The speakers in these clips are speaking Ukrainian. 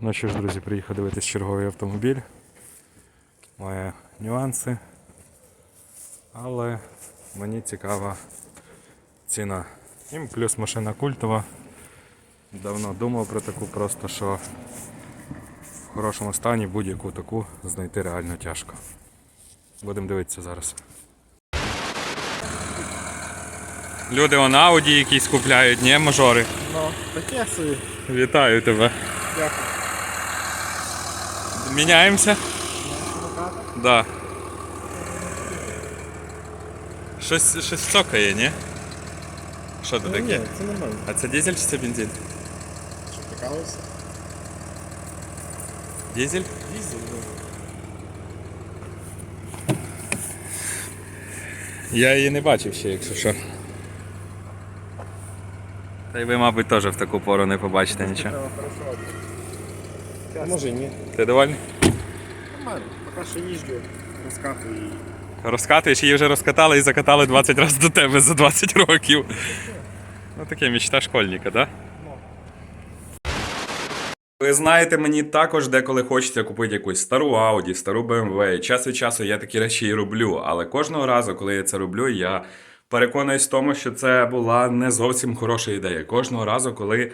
Ну що ж, друзі, приїхав дивитись черговий автомобіль. Має нюанси. Але мені цікава ціна. І плюс машина культова. Давно думав про таку, просто що в хорошому стані будь-яку таку знайти реально тяжко. Будемо дивитися зараз. Люди он Ауді якісь купляють, ні, мажори. Ну, таке собі. Вітаю тебе. Дякую. Міняємося? Да. Щось, щось цокає, ні? Що це Ну, таке? ні, це нормально. А це дизель чи це бензин? Що, прикалуєшся? Дизель? Їздив, ну. Я її не бачив ще, якщо що. Та й ви, мабуть, теж в таку пору не побачите нічого. Може і ні. Ти довольний? Нормально. Поки що їжджу, розкатую її. Розкатуєш, її вже розкатали і закатали 20 разів до тебе за 20 років. Ну таке мечта школьника, так? Ви знаєте, мені також деколи хочеться купити якусь стару Audi, стару BMW. Час від часу я такі речі і роблю. Але кожного разу, коли я це роблю, я переконуюсь в тому, що це була не зовсім хороша ідея. Кожного разу, коли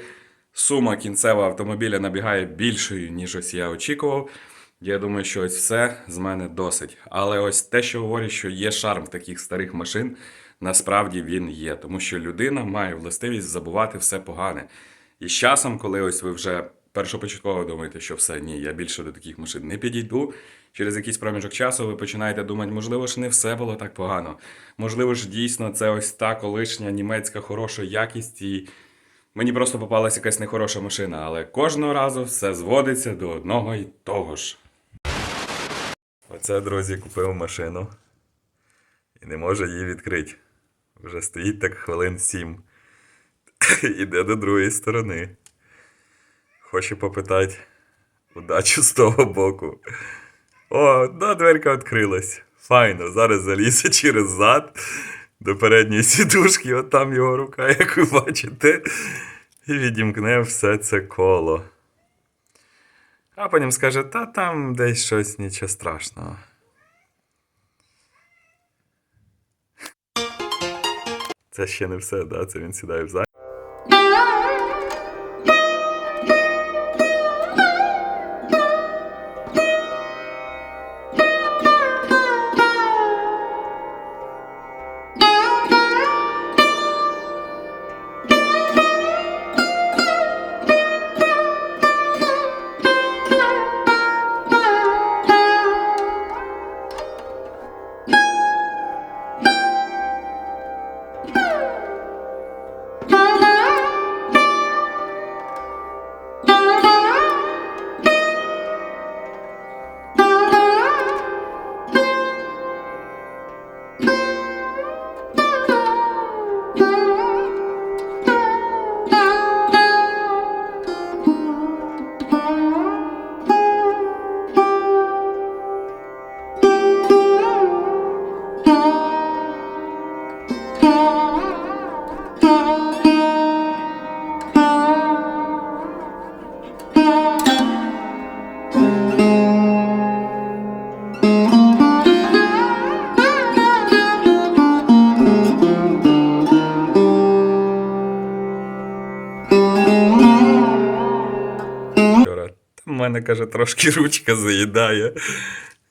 сума кінцева автомобіля набігає більшою, ніж ось я очікував, я думаю, що ось все з мене досить. Але ось те, що говорять, що є шарм таких старих машин, насправді він є. Тому що людина має властивість забувати все погане. І з часом, коли ось ви вже першопочатково думаєте, що все, ні, я більше до таких машин не підійду. Через якийсь проміжок часу ви починаєте думати, можливо ж не все було так погано. Можливо ж дійсно це ось та колишня німецька хороша якість, і мені просто попалася якась нехороша машина, але кожного разу все зводиться до одного і того ж. Оце, друзі, купив машину і не може її відкрити. Вже стоїть так хвилин сім. Іде до другої сторони. Хочу попитати удачу з того боку. О, да, дверка відкрилась. Файно, зараз залізе через зад до передньої сідушки, от там його рука, як ви бачите, і відімкне все це коло. А потім скаже, та там десь щось нічого страшного. Це ще не все, да? Це він сідає в зад. в мене, каже, трошки ручка заїдає.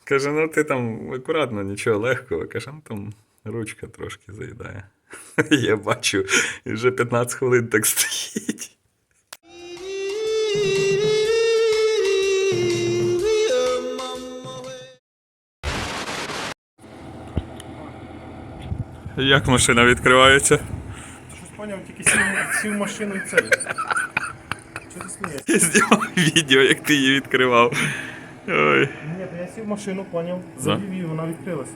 Каже, ну ти там акуратно, нічого легкого. Каже, ну там ручка трошки заїдає. Я бачу, вже 15 хвилин так стоїть. Як машина відкривається? Щось поняв, тільки сів, сів машину і це. Чого ти смієшся? Я знімав відео, як ти її відкривав. Ой. Ні, то я сів в машину, поняв, завів її, вона відкрилась.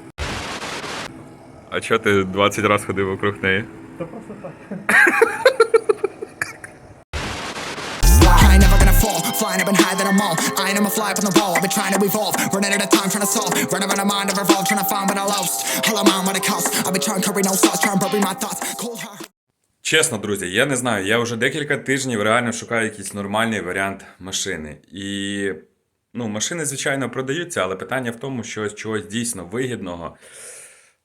А чого ти 20 разів ходив вокруг неї? Та просто так. Flying up and higher than I'm all. I ain't I'ma fly up on the wall, I've been trying to evolve, running out of time, trying to solve, running around my mind, I've revolved, trying to find what I lost. All I'm on what it costs, I've been trying to curry no sauce, trying to bury my thoughts, cold heart. Чесно, друзі, я не знаю. Я вже декілька тижнів реально шукаю якийсь нормальний варіант машини. І ну, машини, звичайно, продаються, але питання в тому, що чогось дійсно вигідного.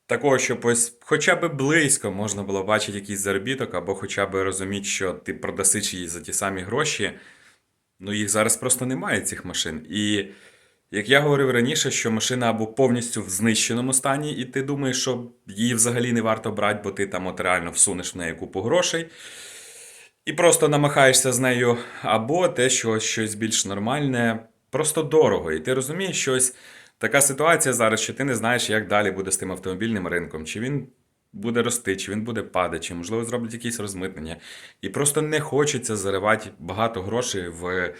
Такого, щоб ось хоча б близько можна було бачити якийсь заробіток, або хоча б розуміти, що ти продасиш її за ті самі гроші. Ну, їх зараз просто немає, цих машин. І як я говорив раніше, що машина або повністю в знищеному стані, і ти думаєш, що її взагалі не варто брати, бо ти там от реально всунеш в неї купу грошей. І просто намахаєшся з нею, або те, що щось більш нормальне, просто дорого. І ти розумієш, що ось така ситуація зараз, що ти не знаєш, як далі буде з тим автомобільним ринком, чи він буде рости, чи він буде падати, чи можливо зроблять якісь розмитнення. І просто не хочеться заривати багато грошей в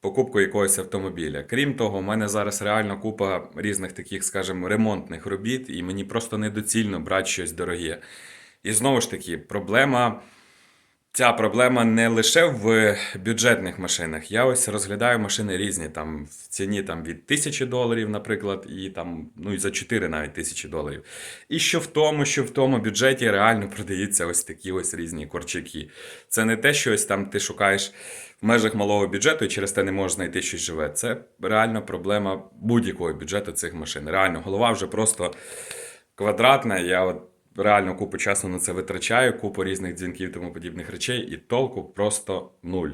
покупку якогось автомобіля. Крім того, у мене зараз реально купа різних таких, скажімо, ремонтних робіт, і мені просто недоцільно брати щось дороге. І знову ж таки, проблема. Ця проблема не лише в бюджетних машинах. Я ось розглядаю машини різні, там в ціні там, від тисячі доларів, наприклад, і там, ну і за 4 навіть тисячі доларів. І що в тому, що в тому бюджеті реально продаються ось такі ось різні корчаки. Це не те, що ось там ти шукаєш в межах малого бюджету і через те не можеш знайти щось живе. Це реально проблема будь-якого бюджету цих машин. Реально, голова вже просто квадратна. Я от реально купу часу на це витрачаю, купу різних дзвінків тому подібних речей, і толку просто нуль.